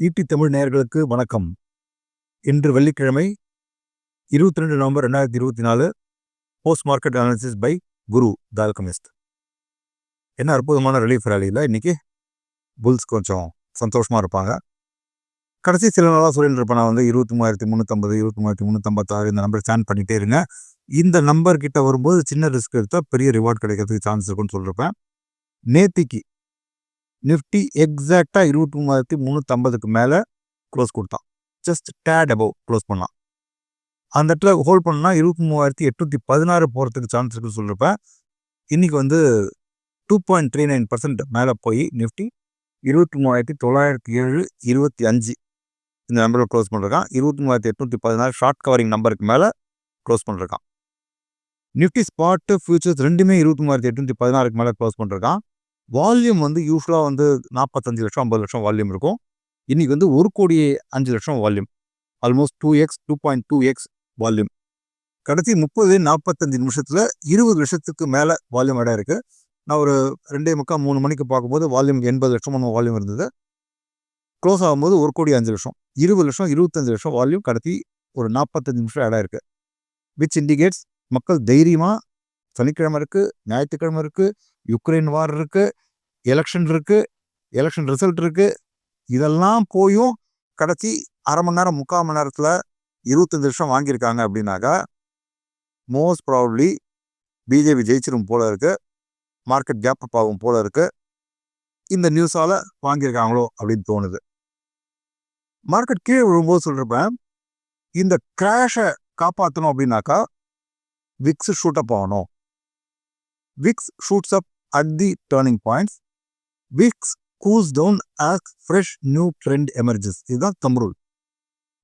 ஈட்டி தமிழ் நேயர்களுக்கு வணக்கம். இன்று வெள்ளிக்கிழமை இருபத்தி ரெண்டு நவம்பர் ரெண்டாயிரத்தி இருபத்தி நாலு post market analysis by Guru the Alchemist என்ன அற்புதமான ரிலீஃப் ரேலியில் இன்னைக்கு? புல்ஸ் கொஞ்சம் சந்தோஷமாக இருப்பாங்க. கடைசி சில நாளாக சொல்லிட்டு இருப்பேன் நான் வந்து இருபத்தி மூவாயிரத்தி முந்நூற்றம்பது இருபத்தி மூவாயிரத்தி முந்நூற்றம்பத்தாறு இந்த நம்பர் ஸ்டாண்ட் பண்ணிகிட்டே இருங்க. இந்த நம்பர் கிட்ட வரும்போது சின்ன ரிஸ்க் எடுத்தால் பெரிய ரிவார்ட் கிடைக்கிறதுக்கு சான்ஸ் இருக்குன்னு சொல்லியிருப்பேன் நேத்திக்கு நிஃப்டி எக்ஸாக்டாக இருபத்தி மூவாயிரத்தி முந்நூற்றம்பதுக்கு மேலே க்ளோஸ் கொடுத்தான். ஜஸ்ட் டேட் அபவ் க்ளோஸ் பண்ணான். அந்த இடத்துல ஹோல்ட் பண்ணால் இருபத்தி மூவாயிரத்தி எட்நூற்றி பதினாறு போகிறதுக்கு சான்ஸ் இருக்குன்னு சொல்லியிருப்பேன் இன்னைக்கு வந்து two point three nine percent மேலே போய் நிஃப்டி இருபத்தி மூவாயிரத்தி தொள்ளாயிரத்தி ஏழு இருபத்தி அஞ்சு இந்த நம்பரில் க்ளோஸ் பண்ணிருக்கான். இருபத்தி மூவாயிரத்தி எட்நூற்றி பதினாறு ஷார்ட் கவரிங் நம்பருக்கு மேலே க்ளோஸ் பண்ணிருக்கான். நிஃப்டி ஸ்பாட்டு ஃபியூச்சர்ஸ் ரெண்டுமே இருபத்தி மூவாயிரத்தி எட்நூற்றி பதினாறுக்கு மேலே க்ளோஸ் பண்ணிருக்கான். வால்யூம் வந்து யூஸ்வலாக வந்து நாற்பத்தஞ்சு லட்சம் ஐம்பது லட்சம் வால்யூம் இருக்கும். இன்றைக்கி வந்து ஒரு கோடி அஞ்சு லட்சம் volume. Almost two x two point two x volume. கடைசி முப்பது நாற்பத்தஞ்சு நிமிஷத்தில் இருபது லட்சத்துக்கு மேலே வால்யூம் இடம் இருக்குது நான் ஒரு ரெண்டே முக்கால் மூணு மணிக்கு பார்க்கும்போது வால்யூம் எண்பது லட்சம் வால்யூம் இருந்தது. க்ளோஸ் ஆகும்போது ஒரு கோடி அஞ்சு லட்சம். இருபது லட்சம் இருபத்தஞ்சு லட்சம் வால்யூம் கடத்தி ஒரு நாற்பத்தஞ்சு நிமிஷம் இடம் இருக்குது விச் இண்டிகேட்ஸ் மக்கள் தைரியமாக சனிக்கிழமை இருக்குது ஞாயிற்றுக்கிழமை இருக்குது யுக்ரைன் வார் இருக்குது எலெக்ஷன் இருக்குது எலெக்ஷன் ரிசல்ட் இருக்குது இதெல்லாம் போயும் கடைசி அரை மணி நேரம் முக்கால் மணி நேரத்தில் இருபத்தஞ்சு லட்சம் வாங்கியிருக்காங்க அப்படின்னாக்கா மோஸ்ட் ப்ராபப்ளி பிஜேபி ஜெயிச்சிரும் போல இருக்குது மார்க்கெட் கேப் அப் ஆகும் போல இருக்குது இந்த நியூஸால் வாங்கியிருக்காங்களோ அப்படின்னு தோணுது. மார்க்கெட் கீழே விழும்போது சொல்கிறப்ப இந்த கிராஷை காப்பாற்றணும் அப்படின்னாக்கா விக்ஸ் ஷூட் அப் ஆகணும். VIX shoots up at the turning points VIX goes down as fresh new trend emerges இதுதான் தம்ரூல்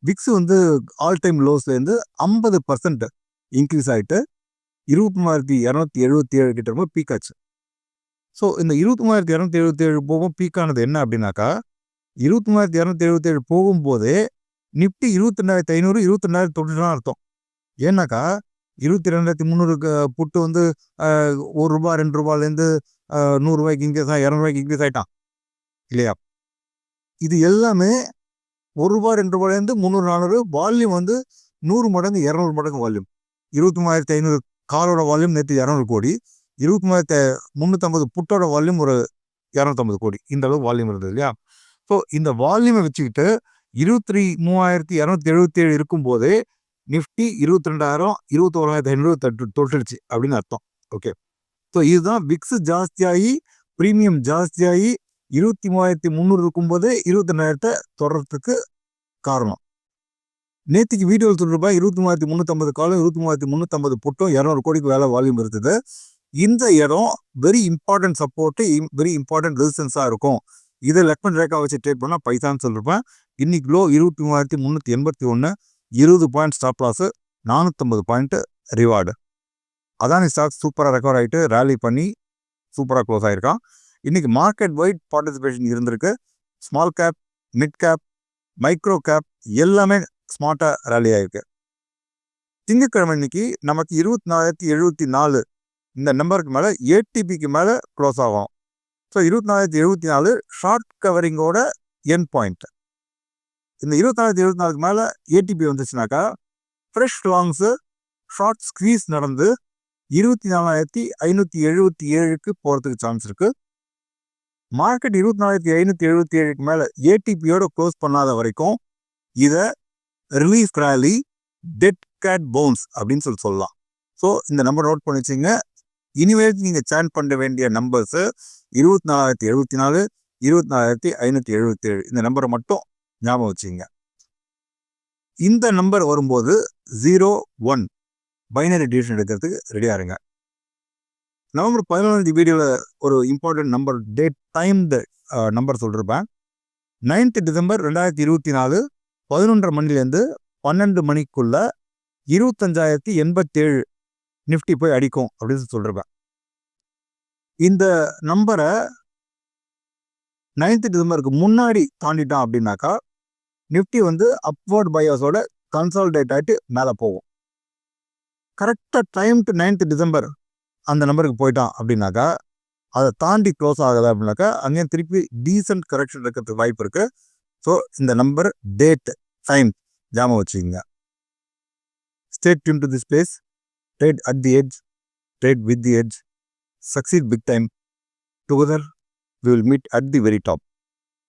விக்ஸ் வந்து ஆல் டைம் லோஸ்லேருந்து ஐம்பது பர்சன்ட் இன்க்ரீஸ் ஆகிட்டு இருபத்தி மூவாயிரத்தி இரநூத்தி எழுபத்தி ஏழு கிட்ட ரொம்ப பீக் ஆச்சு. ஸோ இந்த இருபத்தி மூவாயிரத்தி இரநூத்தி எழுபத்தி ஏழு போகும் பீக் ஆனது என்ன அப்படின்னாக்கா இருபத்தி மூவாயிரத்தி இரநூத்தி எழுபத்தி ஏழு போகும்போதே நிஃப்டி இருபத்தி ரெண்டாயிரத்தி ஐநூறு இருபத்தி ரெண்டாயிரத்தி தொண்ணூறுனா அர்த்தம். ஏன்னாக்கா இருபத்தி ரெண்டாயிரத்தி முந்நூறுக்கு புட்டு வந்து ஒரு ரூபா ரெண்டு ரூபாலேருந்து நூறுரூவாய்க்கு இன்க்ரீஸ் ஆகி இரநூறுவாய்க்கு இன்க்ரீஸ் ஆகிட்டான் இல்லையா? இது எல்லாமே ஒரு ரூபா ரெண்டு ரூபாயிலேருந்து முந்நூறு நானூறு வால்யூம் வந்து நூறு மடங்கு இரநூறு மடங்கு வால்யூம் இருபத்தி மூவாயிரத்தி ஐநூறு காரோட வால்யூம் நேற்று இரநூறு கோடி. இருபத்தி மூவாயிரத்தி முந்நூற்றம்பது புட்டோட வால்யூம் ஒரு இரநூத்தம்பது கோடி. இந்த அளவு வால்யூம் இருந்தது இல்லையா? ஸோ இந்த வால்யூமை வச்சுக்கிட்டு இருபத்தி மூவாயிரத்தி இரநூத்தி எழுபத்தி ஏழு இருக்கும்போதே நிஃப்டி இருபத்தி ரெண்டாயிரம் இருபத்தி ஓராயிரத்தி ஐநூறு தட்டு தொட்டுடுச்சு அப்படின்னு அர்த்தம். ஓகே. ஸோ இதுதான் விக்ஸ் ஜாஸ்தியாகி ப்ரீமியம் ஜாஸ்தியாகி இருபத்தி மூவாயிரத்தி முந்நூறு இருக்கும்போது இருபத்தி ரெண்டாயிரத்தை தொடர்றதுக்கு காரணம். நேற்றுக்கு வீடியோவில் சொல்லிருப்பா இருபத்தி மூவாயிரத்தி முந்நூற்றம்பது காலம் இருபத்தி மூவாயிரத்தி முந்நூற்றம்பது புட்டும் இரநூறு கோடிக்கு வேலை வால்யூம் இருந்தது இந்த இடம் very important support very important ரெசிஸ்டன்ஸாக இருக்கும். இதை லெக்மன் ரேக்கா வச்சு ட்ரேட் பண்ணால் பைசான்னு சொல்லியிருப்பேன் இன்னைக்கு லோ இருபத்தி மூவாயிரத்தி முந்நூற்றி எண்பத்தி ஒன்று இருபது பாயிண்ட் ஸ்டாப் லாஸு நானூற்றம்பது பாயிண்ட்டு ரிவார்டு அதானி ஸ்டாக் சூப்பராக ரெக்கவர் ஆகிட்டு ரேலி பண்ணி சூப்பராக க்ளோஸ் ஆகிருக்கான் இன்றைக்கி மார்க்கெட் வைட் பார்ட்டிசிபேஷன் இருந்திருக்கு. Small cap mid cap micro cap எல்லாமே ஸ்மார்ட்டாக ரேலி ஆகிருக்கு திங்கக்கிழமை இன்னைக்கு நமக்கு இருபத்தி நாலாயிரத்தி எழுபத்தி நாலு இந்த நம்பருக்கு மேலே ஏடிபிக்கு மேலே க்ளோஸ் ஆகும். ஸோ இருபத்தி நாலாயிரத்தி எழுபத்தி நாலு ஷார்ட் கவரிங்கோட என் பாயிண்ட் இந்த இருபத்தாறு இருபத்தி நாலுக்கு மேலே ஏடிபி வந்துச்சுனாக்கா ஃப்ரெஷ் லாங்ஸு ஷார்ட் ஸ்க்வீஸ் நடந்து இருபத்தி நாலாயிரத்தி ஐநூற்றி எழுபத்தி ஏழுக்கு போகிறதுக்கு சான்ஸ் இருக்குது மார்க்கெட் இருபத்தி நாலாயிரத்தி ஐநூற்றி எழுபத்தி ஏழுக்கு மேலே ஏடிபியோட க்ளோஸ் பண்ணாத வரைக்கும் இதை relief rally dead cat bounce அப்படின்னு சொல்லி சொல்லலாம். ஸோ இந்த நம்பர் நோட் பண்ணி வச்சுங்க. இனிமேல் நீங்கள் சேன் பண்ண வேண்டிய நம்பர்ஸு இருபத்தி நாலாயிரத்தி எழுபத்தி நாலு இருபத்தி நாலாயிரத்தி ஐநூற்றி எழுபத்தி ஏழு இந்த நம்பரை மட்டும் ஞாபகம் வச்சுங்க இந்த நம்பர் வரும்போது ஜீரோ ஒன் பைனரி டிவிஷன் எடுக்கிறதுக்கு ரெடியாக இருங்க. நவம்பர் பதினொன்றாந்தி வீடியோவில் ஒரு important number date time the number சொல்லிருப்பேன். Ninth December ரெண்டாயிரத்தி இருபத்தி நாலு பதினொன்றரை மணிலேருந்து பன்னெண்டு மணிக்குள்ள இருபத்தஞ்சாயிரத்தி எண்பத்தேழு நிஃப்டி போய் அடிக்கும் அப்படின்னு சொல்லியிருப்பேன் இந்த நம்பரை நைன்த் டிசம்பருக்கு முன்னாடி தாண்டிட்டான் அப்படின்னாக்கா நிஃப்டி வந்து அப்வர்ட் பயோஸோட கன்சால்டேட் ஆகிட்டு மேலே போகும். கரெக்டாக டைம் டு நைன்த் டிசம்பர் அந்த நம்பருக்கு போயிட்டான் அப்படின்னாக்கா அதை தாண்டி க்ளோஸ் ஆகுது அப்படின்னாக்கா அங்கேயும் திருப்பி டீசென்ட் கரெக்ஷன் இருக்கிறதுக்கு வாய்ப்பு இருக்குது ஸோ இந்த நம்பர் டேட் டைம் ஜாம வச்சுக்கோங்க. Stay tuned to this place trade at the edge trade with the edge succeed big time together we will meet at the very top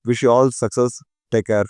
wish you all success take care